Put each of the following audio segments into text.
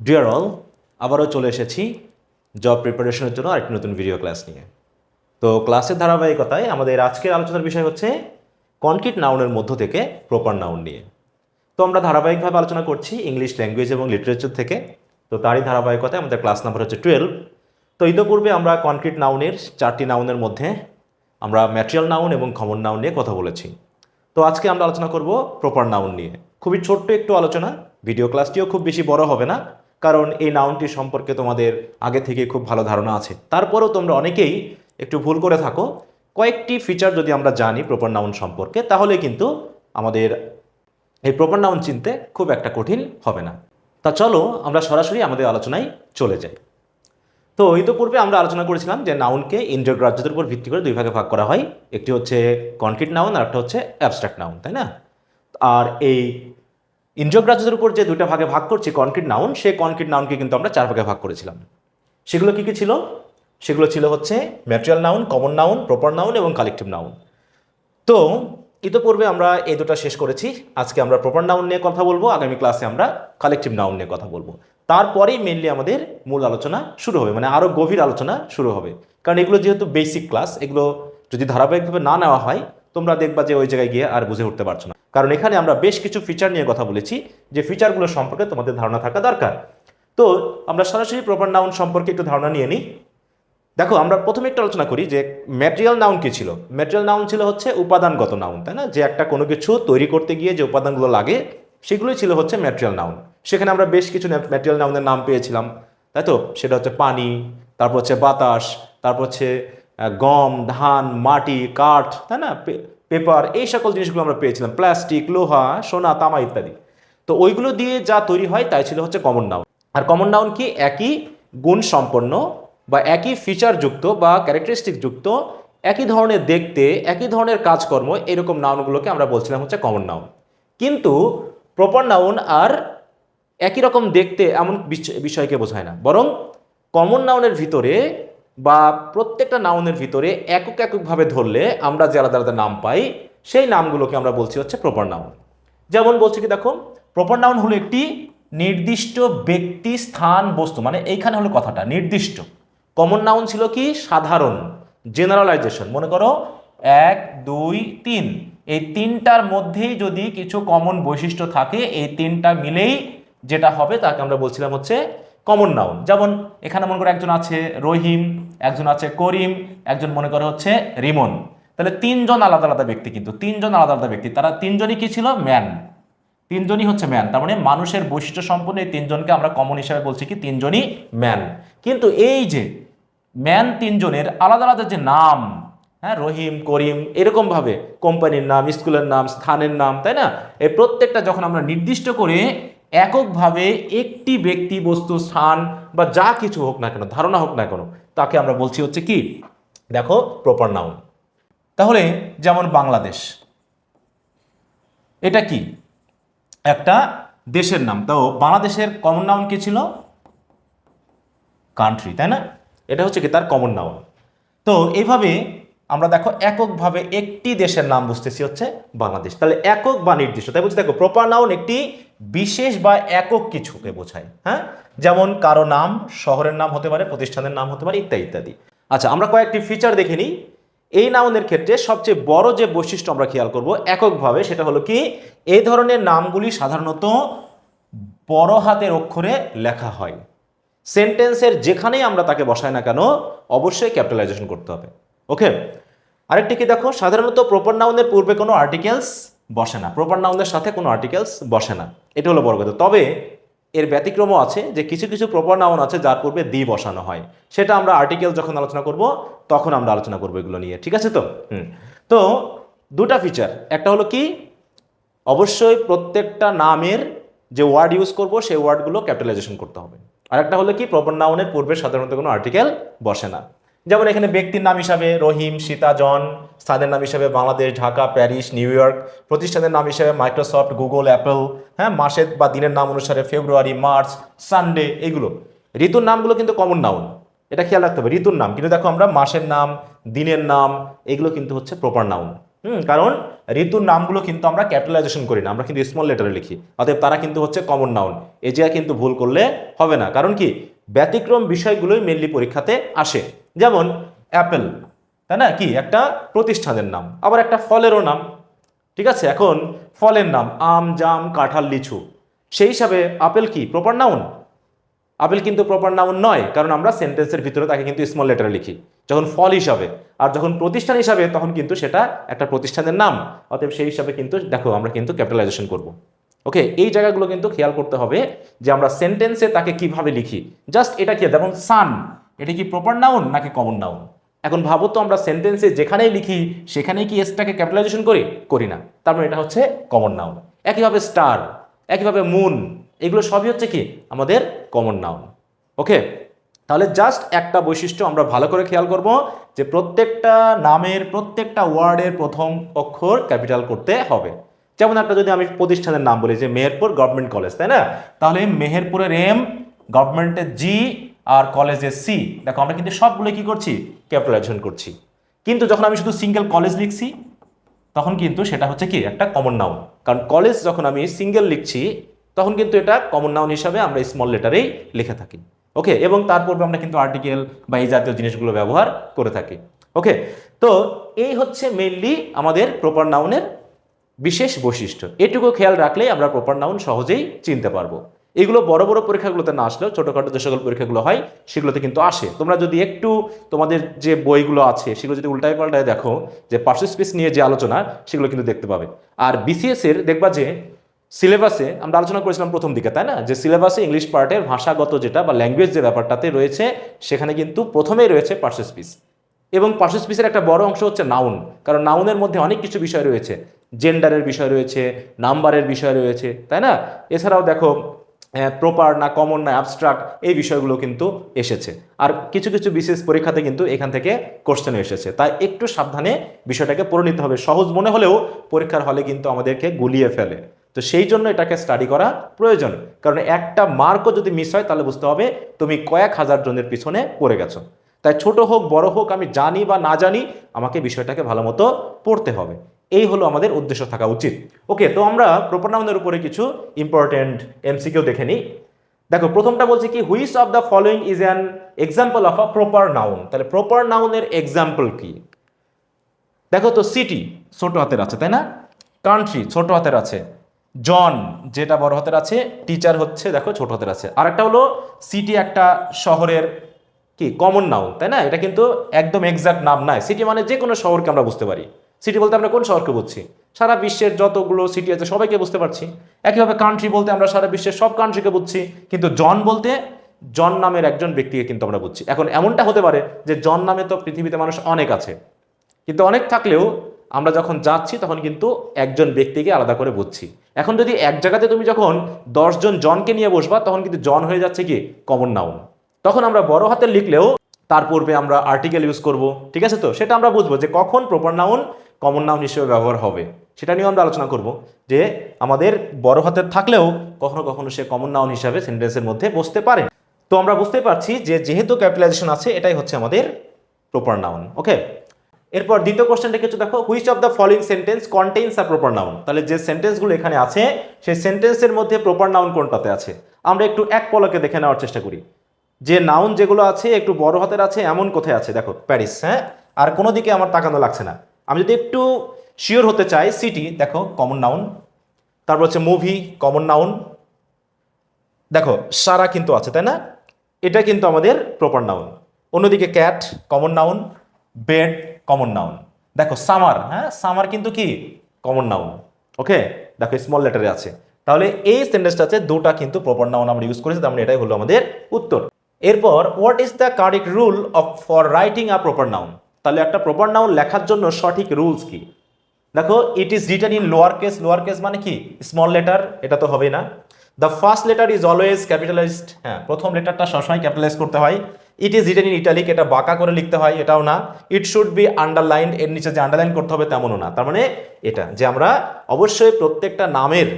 Deer all আবারও চলে এসেছি জব প্রিপারেশনের জন্য আরেকটি নতুন ভিডিও ক্লাস নিয়ে। তো ক্লাসের ধারাবাহিকতায় আমাদের আজকের আলোচনার বিষয় হচ্ছে কনক্রিট নাউনের মধ্য থেকে প্রপার নাউন নিয়ে। তো আমরা ধারাবাহিকভাবে আলোচনা করছি ইংলিশ ল্যাঙ্গুয়েজ এবং লিটারেচার থেকে। তো তারই ধারাবাহিকতায় আমাদের ক্লাস নাম্বার হচ্ছে টুয়েলভ তো ইতোপূর্বে আমরা কনক্রিট নাউনের চারটি নাউনের মধ্যে আমরা ম্যাটেরিয়াল নাউন এবং কমন নাউন নিয়ে কথা বলেছি। তো আজকে আমরা আলোচনা করব প্রপার নাউন নিয়ে। খুবই ছোট্ট একটু আলোচনা। ভিডিও ক্লাসটিও খুব বেশি বড় হবে না। কারণ এই নাউনটি সম্পর্কে তোমাদের আগে থেকে খুব ভালো ধারণা আছে। তারপরেও তোমরা অনেকেই একটু ভুল করে থাকো। কয়েকটি ফিচার যদি আমরা জানি প্রপার নাউন সম্পর্কে, তাহলে কিন্তু আমাদের এই প্রপার নাউন চিনতে খুব একটা কঠিন হবে না। তা চলো আমরা সরাসরি আমাদের আলোচনায় চলে যাই। তো ইতোপূর্বে আমরা আলোচনা করেছিলাম যে নাউনকে ইন্দ্রগ্রাহ্যদের উপর ভিত্তি করে দুই ভাগে ভাগ করা হয়। একটি হচ্ছে কনক্রিট নাউন আর একটা হচ্ছে অ্যাবস্ট্রাক্ট নাউন তাই না? আর এই ইন্দ্রগ্রাহ্যদের উপর যে দুইটা ভাগে ভাগ করছি কনক্রিট নাউন সেই কনক্রিট নাউনকে কিন্তু আমরা চার ভাগে ভাগ করেছিলাম। সেগুলো কি কি ছিল? সেগুলো ছিল হচ্ছে material noun common noun proper noun এবং কালেকটিভ নাউন তো, ইতোপূর্বে আমরা এই দুটো শেষ করেছি। আজকে আমরা প্রপার নাউন নিয়ে কথা বলব, আগামী ক্লাসে আমরা কালেকটিভ নাউন নিয়ে কথা বলব। তারপরেই মেনলি আমাদের মূল আলোচনা শুরু হবে মানে আরও গভীর আলোচনা শুরু হবে। কারণ এগুলো যেহেতু বেসিক ক্লাস এগুলো যদি ধারাবাহিকভাবে না নেওয়া হয় তোমরা দেখবা যে ওই জায়গায় গিয়ে আর বুঝে উঠতে পারছ না। কারণ এখানে আমরা বেশ কিছু ফিচার নিয়ে কথা বলেছি, যে ফিচারগুলো সম্পর্কে তোমাদের ধারণা থাকা দরকার। তো আমরা সরাসরি প্রপার নাউন সম্পর্কে একটু ধারণা নিয়ে নিই। দেখো, আমরা প্রথমে একটু আলোচনা করি যে ম্যাটেরিয়াল নাউন কি ছিল? ম্যাটেরিয়াল নাউন ছিল হচ্ছে উপাদানগত নাউন তাই না? যে একটা কোনো কিছু তৈরি করতে গিয়ে যে উপাদানগুলো লাগে, সেগুলোই ছিল হচ্ছে ম্যাটেরিয়াল নাউন সেখানে আমরা বেশ কিছু ম্যাটেরিয়াল নাউনের নাম পেয়েছিলাম, তাই তো? সেটা হচ্ছে পানি, তারপর হচ্ছে বাতাস, তারপর হচ্ছে গম, ধান, মাটি, কাঠ, তাই না? পেপার, এই সকল জিনিসগুলো আমরা পেয়েছিলাম। প্লাস্টিক, লোহা, সোনা, তামা ইত্যাদি। তো ওইগুলো দিয়ে যা তৈরি হয়, তাই ছিল হচ্ছে কমন নাউন আর কমন নাউন কি? একই গুণ সম্পন্ন বা একই ফিচার যুক্ত বা ক্যারেক্টারিস্টিক যুক্ত, একই ধরনের দেখতে, একই ধরনের কাজকর্ম, এরকম নাউনগুলোকে আমরা বলছিলাম হচ্ছে কমন নাউন কিন্তু প্রপার নাউন আর একই রকম দেখতে এমন বিষ- বিষয়কে বোঝায় না। বরং কমন নাউনের ভিতরে বা প্রত্যেকটা নাউনের ভিতরে একক এককভাবে ধরলে আমরা যে আলাদা আলাদা নাম পাই, সেই নামগুলোকে আমরা বলছি হচ্ছে প্রপার নাউন যেমন বলছি কি দেখো প্রপার নাউন হলো একটি নির্দিষ্ট ব্যক্তি, স্থান, বস্তু মানে এইখানে হলো কথাটা, নির্দিষ্ট। কমন নাউন ছিল কি? সাধারণ জেনারেলাইজেশন মনে করো, এক, দুই, তিন। এই তিনটার মধ্যেই যদি কিছু কমন বৈশিষ্ট্য থাকে, এই তিনটা মিলেই যেটা হবে তাকে আমরা বলছিলাম হচ্ছে কমন নাউন যেমন, এখানে মনে করো একজন আছে রহিম, একজন আছে করিম, একজন মনে করো হচ্ছে রিমন। তাহলে তিনজন আলাদা আলাদা ব্যক্তি কিন্তু, তিনজন আলাদা আলাদা ব্যক্তি। তারা তিনজনই কি ছিল? ম্যান তিনজনই হচ্ছে ম্যান তার মানে মানুষের বৈশিষ্ট্য সম্পন্ন এই তিনজনকে আমরা কমন হিসাবে বলছি কি? তিনজনই ম্যান কিন্তু এই যে ম্যান তিনজনের আলাদা আলাদা যে নাম হ্যাঁ রহিম, করিম এরকমভাবে কোম্পানির নাম, স্কুলের নাম, স্থানের নাম, তাই না? এই প্রত্যেকটা যখন আমরা নির্দিষ্ট করে এককভাবে একটি ব্যক্তি বস্তু, স্থান বা যা কিছু হোক না কেন, ধারণা হোক না কেন, তাকে আমরা বলছি হচ্ছে কি? দেখো প্রপার নাউন তাহলে যেমন বাংলাদেশ, এটা কি? একটা দেশের নাম। তো বাংলাদেশের কমন নাউন কি ছিল? কান্ট্রি তাই না? এটা হচ্ছে কি? তার কমন নাউন তো এইভাবে আমরা দেখো, এককভাবে একটি দেশের নাম বুঝতেছি হচ্ছে বাংলাদেশ। তাহলে একক বা নির্দিষ্ট, তাই বলছি, দেখো প্রপার নাউন একটি বিশেষ বা একক কিছুকে বোঝায় হ্যাঁ? যেমন কারও নাম, শহরের নাম হতে পারে, প্রতিষ্ঠানের নাম হতে পারে, ইত্যাদি ইত্যাদি। আচ্ছা আমরা কয়েকটি ফিচার দেখে নিই। এই নাউনের ক্ষেত্রে সবচেয়ে বড় যে বৈশিষ্ট্য আমরা খেয়াল করব এককভাবে, সেটা হলো কি, এই ধরনের নামগুলি সাধারণত বড় হাতের অক্ষরে লেখা হয়। সেন্টেন্সের যেখানেই আমরা তাকে বসাই না কেন, অবশ্যই ক্যাপিটালাইজেশন করতে হবে। ওকে আরেকটি কি দেখো? সাধারণত প্রপার নাউনের পূর্বে কোনো আর্টিকেলস বসে না। প্রপার নাউনের সাথে কোনো আর্টিকেলস বসে না। এটা হলো বড় কথা। তবে এর ব্যতিক্রমও আছে যে কিছু কিছু প্রপার নাউন আছে যার পূর্বে দি বসানো হয়। সেটা আমরা আর্টিকেল যখন আলোচনা করব, তখন আমরা আলোচনা করব এগুলো নিয়ে। ঠিক আছে তো? তো দুটা ফিচার একটা হলো কি? অবশ্যই প্রত্যেকটা নামের যে ওয়ার্ড ইউজ করব, সেই ওয়ার্ডগুলো ক্যাপিটালাইজেশন করতে হবে। আর একটা হলো কি? প্রপার নাউনের পূর্বে সাধারণত কোনো আর্টিকেল বসে না। যেমন এখানে ব্যক্তির নাম হিসাবে রহিম, সীতা, জন, স্থানের নাম হিসাবে Bangladesh, Dhaka, Paris, New York, প্রতিষ্ঠানের নাম হিসাবে মাইক্রোসফট, গুগল, অ্যাপল হ্যাঁ মাসের বা দিনের নাম অনুসারে ফেব্রুয়ারি, মার্চ, সানডে, এগুলো। ঋতুর নামগুলো কিন্তু কমন নাউন এটা খেয়াল রাখতে হবে, ঋতুর নাম। কিন্তু দেখো আমরা মাসের নাম, দিনের নাম, এগুলো কিন্তু হচ্ছে প্রপার নাউন হুম, কারণ ঋতুর নামগুলো কিন্তু আমরা ক্যাপিটালাইজেশন করি না, আমরা কিন্তু স্মল লেটারে লিখি। অতএব তারা কিন্তু হচ্ছে কমন নাউন এই জায়গায় কিন্তু ভুল করলে হবে না। কারণ কি? ব্যতিক্রম বিষয়গুলোই মেনলি পরীক্ষাতে আসে। যেমন অ্যাপেল, তাই না? কি? একটা প্রতিষ্ঠানের নাম, আবার একটা ফলেরও নাম, ঠিক আছে? এখন ফলের নাম, আম, জাম, কাঁঠাল, লিচু, সেই হিসাবে আপেল কি? প্রপার নাউন আপেল কিন্তু প্রপার নাউন নয়, কারণ আমরা সেন্টেন্সের ভিতরে তাকে কিন্তু স্মল লেটারে লিখি। যখন ফল হিসাবে, আর যখন প্রতিষ্ঠান হিসাবে, তখন কিন্তু সেটা একটা প্রতিষ্ঠানের নাম, অতএব সেই হিসাবে কিন্তু, দেখো, আমরা কিন্তু ক্যাপিটালাইজেশন করব। ওকে এই জায়গাগুলো কিন্তু খেয়াল করতে হবে যে আমরা সেন্টেন্সে তাকে কীভাবে লিখি। জাস্ট এটা কি? যেমন সান এটা কি প্রপার নাউন নাকি কমন নাউন এখন ভাবো তো আমরা সেন্টেন্সে যেখানেই লিখি, সেখানেই কি এসটাকে ক্যাপিটালাইজেশন করি? করি না। তারপর এটা হচ্ছে কমন নাউন একইভাবে স্টার একইভাবে মুন এগুলো সবই হচ্ছে কি? আমাদের কমন নাউন ওকে তাহলে জাস্ট একটা বৈশিষ্ট্য আমরা ভালো করে খেয়াল করব যে প্রত্যেকটা নামের, প্রত্যেকটা ওয়ার্ডের প্রথম অক্ষর ক্যাপিটাল করতে হবে। যেমন একটা যদি আমি প্রতিষ্ঠানের নাম বলি যে মেহেরপুর গভর্নমেন্ট কলেজ, তাই না? তাহলে মেহেরপুরের এম গভর্নমেন্টের জি আর কলেজের সি দেখো আমরা কিন্তু সবগুলো কি করছি? ক্যাপিটালাইজেশন করছি। কিন্তু যখন আমি শুধু সিঙ্গেল কলেজ লিখছি, তখন কিন্তু সেটা হচ্ছে কি? একটা কমন নাউন কারণ কলেজ যখন আমি সিঙ্গেল লিখছি, তখন কিন্তু এটা কমন নাউন হিসাবে আমরা স্মল লেটারেই লিখে থাকি। ওকে এবং তার পূর্বে আমরা কিন্তু আর্টিকেল বা এই জাতীয় জিনিসগুলো ব্যবহার করে থাকি। ওকে তো এই হচ্ছে মেইনলি আমাদের প্রপার নাউনের বিশেষ বৈশিষ্ট্য। এটুকু খেয়াল রাখলেই আমরা প্রপার নাউন সহজেই চিনতে পারব। এগুলো বড় বড় পরীক্ষাগুলোতে না আসলেও ছোটোখাটো যে সকল পরীক্ষাগুলো হয়, সেগুলোতে কিন্তু আসে। তোমরা যদি একটু তোমাদের যে বইগুলো আছে, সেগুলো যদি উল্টায় পাল্টায় দেখো, যে পার্শ্ব স্পেস নিয়ে যে আলোচনা, সেগুলো কিন্তু দেখতে পাবে। আর বিসিএসের দেখবা যে সিলেবাসে আমরা আলোচনা করেছিলাম প্রথম দিকে, তাই না? যে সিলেবাসে ইংলিশ পার্টের ভাষাগত যেটা বা ল্যাঙ্গুয়েজ যে ব্যাপারটাতে রয়েছে, সেখানে কিন্তু প্রথমেই রয়েছে পার্শ্ব স্পিচ এবং পার্শ্ব স্পিচের একটা বড় অংশ হচ্ছে নাউন কারণ নাউনের মধ্যে অনেক কিছু বিষয় রয়েছে। জেন্ডারের বিষয় রয়েছে নাম্বারের বিষয় রয়েছে, তাই না? এছাড়াও দেখো প্রপার না কমন না অ্যাবস্ট্রাক্ট এই বিষয়গুলো কিন্তু এসেছে। আর কিছু কিছু বিশেষ পরীক্ষাতে কিন্তু এখান থেকে কোশ্চেন এসেছে। তাই একটু সাবধানে বিষয়টাকে পড়ে নিতে হবে। সহজ মনে হলেও পরীক্ষার হলে কিন্তু আমাদেরকে গুলিয়ে ফেলে। তো সেই জন্য এটাকে স্টাডি করা প্রয়োজন। কারণ একটা মার্কও যদি মিস হয়, তাহলে বুঝতে হবে তুমি কয়েক হাজার জনের পিছনে পড়ে গেছো। তাই ছোট হোক, বড় হোক, আমি জানি বা না জানি আমাকে বিষয়টাকে ভালো মতো পড়তে হবে। এই হলো আমাদের উদ্দেশ্য থাকা উচিত। ওকে তো আমরা প্রপার নাউনের উপরে কিছু ইম্পর্টেন্ট এমসিকিউ দেখে নিই। দেখো, প্রথমটা বলছে কি which of the following is an example of a proper noun তাহলে প্রপার নাউনের এক্সাম্পল কি? দেখো তো সিটি ছোট হাতের আছে, তাই না? কান্ট্রি ছোট হাতের আছে। জন যেটা বড় হাতের আছে টিচার হচ্ছে, দেখো, ছোট হাতের আছে। আর একটা হলো সিটি একটা শহরের কি কমন নাউন তাই না? এটা কিন্তু একদম এক্সাক্ট নাম নয় সিটি মানে যে কোনো শহরকে আমরা বুঝতে পারি। সিটি বলতে আমরা কোন শহরকে বুঝছি? সারা বিশ্বের যতগুলো সিটি আছে সবাইকে বুঝতে পারছি। একইভাবে কান্ট্রি বলতে আমরা সারা বিশ্বের সব কান্ট্রিকে বুঝছি, কিন্তু জন বলতে জন নামের একজন ব্যক্তিকে কিন্তু আমরা বুঝছি। এখন এমনটা হতে পারে যে জন নামে তো পৃথিবীতে মানুষ অনেক আছে। কিন্তু অনেক থাকলেও আমরা যখন যাচ্ছি তখন কিন্তু একজন ব্যক্তিকে আলাদা করে বুঝছি। এখন যদি এক জায়গাতে তুমি যখন দশজন জনকে নিয়ে বসবা তখন কিন্তু জন হয়ে যাচ্ছে কি? কমন নাউন তখন আমরা বড় হাতে লিখলেও তার পূর্বে আমরা আর্টিকেল ইউজ করব, ঠিক আছে তো? সেটা আমরা বুঝব যে কখন প্রপার নাউন কমন নাউন হিসেবে ব্যবহার হবে। সেটা নিয়েও আমরা আলোচনা করব যে আমাদের বড় হাতের থাকলেও কখনো কখনো সে কমন নাউন হিসাবে সেন্টেন্সের মধ্যে বসতে পারে। তো আমরা বুঝতে পারছি যে যেহেতু ক্যাপিটালাইজেশন আছে, এটাই হচ্ছে আমাদের প্রপার নাউন ওকে এরপর দ্বিতীয় কোশ্চেনটা কিছু দেখো which of the following sentence contains a proper noun তাহলে যে সেন্টেন্সগুলো এখানে আছে, সেই সেন্টেন্সের মধ্যে প্রপার নাউন কোনটাতে আছে? আমরা একটু এক পলকে দেখে নেওয়ার চেষ্টা করি। যে নাউন যেগুলো আছে, একটু বড় হাতের আছে, এমন কোথায় আছে? দেখো প্যারিস হ্যাঁ? আর কোনো দিকে আমার তাকানো লাগছে না। আমি যদি একটু শিওর হতে চাই সিটি দেখো কমন নাউন তারপর হচ্ছে মুভি কমন নাউন দেখো, সারা কিন্তু আছে, তাই না? এটা কিন্তু আমাদের প্রপার নাউন অন্যদিকে cat common noun bed common noun দেখো সামার হ্যাঁ? সামার কিন্তু কি? কমন নাউন ওকে দেখো স্মল লেটারে আছে। তাহলে এই সেন্টেন্সটাতে দুটা কিন্তু প্রপার নাউন আমরা ইউজ করেছি, তার মানে এটাই হলো আমাদের উত্তর। এরপর what is the correct rule of for writing a proper noun তাহলে একটা প্রপার নাউন লেখার জন্য সঠিক রুলস কি? দেখো it is written in lower case lower case মানে কি? স্মল লেটার এটা তো হবে না। The first letter is always capitalised হ্যাঁ প্রথম লেটারটা সবসময় ক্যাপিটালাইজ করতে হয়। It is written in italic এটা বাঁকা করে লিখতে হয়, এটাও না। ইট শুড বি আন্ডারলাইন এর নিচে যে আন্ডারলাইন করতে হবে তেমনও না। তার মানে এটা, যে আমরা অবশ্যই প্রত্যেকটা নামের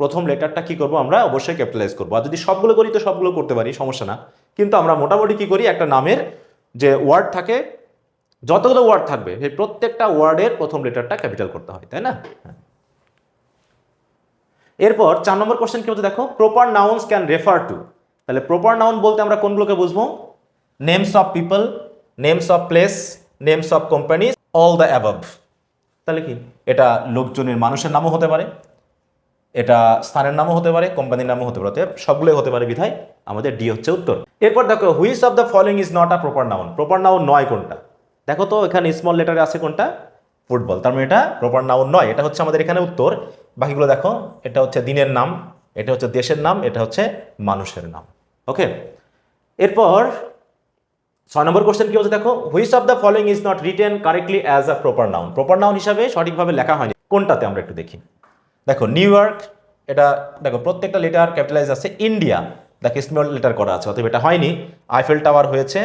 প্রথম লেটারটা কি করব আমরা? অবশ্যই ক্যাপিটালাইজ করব। আর যদি সবগুলো করি তো সবগুলো করতে পারি, সমস্যা না। কিন্তু আমরা মোটামুটি কি করি? একটা নামের যে ওয়ার্ড থাকে, যতগুলো ওয়ার্ড থাকবে, সেই প্রত্যেকটা ওয়ার্ডের প্রথম লেটারটা ক্যাপিটাল করতে হয়, তাই না। এরপর চার নম্বর কোশ্চেন কি হচ্ছে দেখো proper nouns can refer to তাহলে প্রপার নাউন বলতে আমরা কোনগুলোকে বুঝব? Names of people names of place names of company all the above তাহলে কি? এটা লোকজনের, মানুষের নামও হতে পারে। এটা স্থানের নামও হতে পারে, কোম্পানির নামও হতে পারে সবগুলোই হতে পারে বিধায় আমাদের ডি হচ্ছে উত্তর। এরপর দেখো, which of the following is not a proper noun. Proper noun নয় কোনটা? দেখো তো, এখানে স্মল লেটারে আছে কোনটা? ফুটবল। তার মানে এটা প্রপার নাউন নয়, এটা হচ্ছে আমাদের এখানে উত্তর। বাকিগুলো দেখো, এটা হচ্ছে দিনের নাম, এটা হচ্ছে দেশের নাম, এটা হচ্ছে মানুষের নাম। ওকে এরপর ছয় নম্বর কোশ্চেন কি হচ্ছে দেখো, which of the following is not written correctly as a proper noun. Proper noun হিসাবে সঠিকভাবে লেখা হয়নি। কোনটাতে আমরা একটু দেখি? দেখো নিউ ইয়র্ক এটা দেখো, প্রত্যেকটা লেটার ক্যাপিটালাইজ আছে ইন্ডিয়া দেখো স্মল লেটার করা আছে, অতএব এটা হয়নি। আইফেল টাওয়ার হয়েছে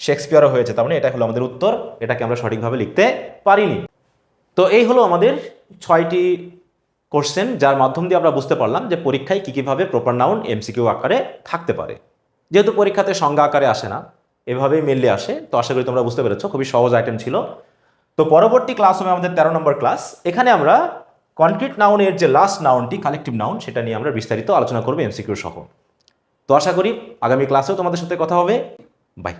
শেক্সপিয়ারও হয়েছে, তার মানে এটা হলো আমাদের উত্তর, এটাকে আমরা সঠিকভাবে লিখতে পারিনি। তো এই হলো আমাদের ছয়টি কোশ্চেন যার মাধ্যম দিয়ে আমরা বুঝতে পারলাম যে পরীক্ষায় কী কীভাবে প্রপার নাউন এমসিকিউ আকারে থাকতে পারে। যেহেতু পরীক্ষাতে সংজ্ঞা আকারে আসে না, এভাবেই মেনলি আসে, তো আশা করি তোমরা বুঝতে পেরেছ, খুবই সহজ আইটেম ছিল। তো পরবর্তী ক্লাস হবে আমাদের তেরো নম্বর ক্লাস এখানে আমরা কনক্রিট নাউনের যে লাস্ট নাউনটি কালেকটিভ নাউন, সেটা নিয়ে আমরা বিস্তারিত আলোচনা করব এমসিকিউ সহ। তো আশা করি আগামী ক্লাসেও তোমাদের সাথে কথা হবে। বাই